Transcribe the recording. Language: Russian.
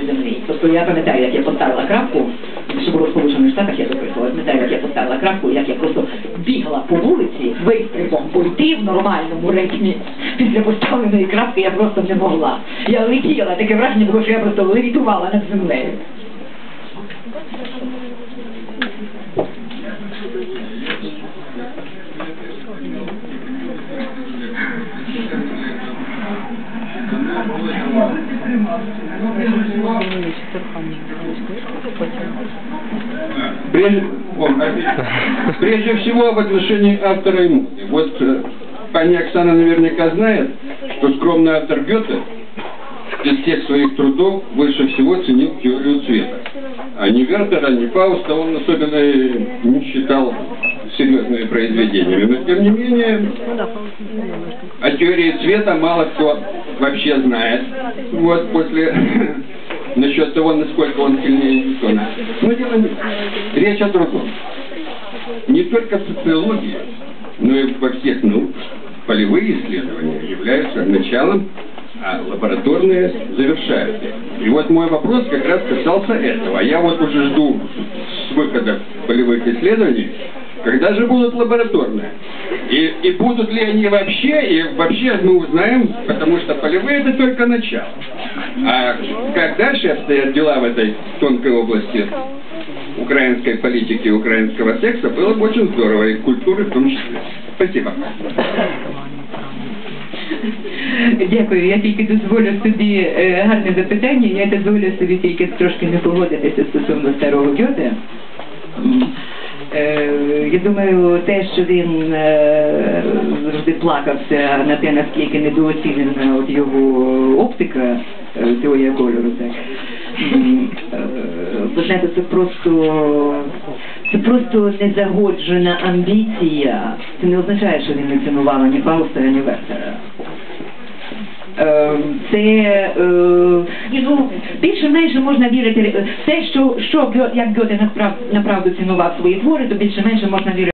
неземний. Тобто я пам'ятаю, як я поставила крапку, що було в Сполучених Штатах, я записувала, пам'ятаю, як я поставила крапку, як я просто бігала по вулиці вистрибом, бо в нормальному ритмі. Після поставленої крапки я просто не могла. Я летіла, таке враження було, що я просто левітувала над землею. Прежде. Прежде всего в отношении автора и музыки. Вот э, пани Оксана наверняка знает, что скромный автор Гёте из всех своих трудов больше всего ценил теорию цвета. А ни Вертера, ни Фауста он особенно не считал серьезными произведениями. Но тем не менее, о теории цвета мало кто вообще знает. Вот после насчет того, насколько он сильнее Ньютона. Но дело не... Речь о другом. Не только в социологии, но и во всех науках полевые исследования являются началом, а лабораторные завершают. И вот мой вопрос как раз касался этого. Я вот уже жду с выхода полевых исследований, когда же будут лабораторные? И, и будут ли они вообще? И вообще мы узнаем, потому что полевые это только начало. А как дальше обстоят дела в этой тонкой области украинской политики украинского секса, было бы очень здорово, и культуры в том числе. Спасибо. Дякую. Я тільки дозволю собі е, гарне запитання. Я дозволю собі тільки трошки не погодитися стосовно старого Гьоте. Я думаю, те, що він е, завжди плакався на те, наскільки недооцінена от його оптика, теорія кольору, так. Е, Ви знаєте, це просто це просто незагоджена амбіція. Це не означає, що він не цінував ані Фауста, ані Вертера. Е, Це е, ні, ну, більше-менше можна вірити. е, Те, що, що Гьо- як Гьоте направ, направду цінував свої твори, то більше-менше можна вірити.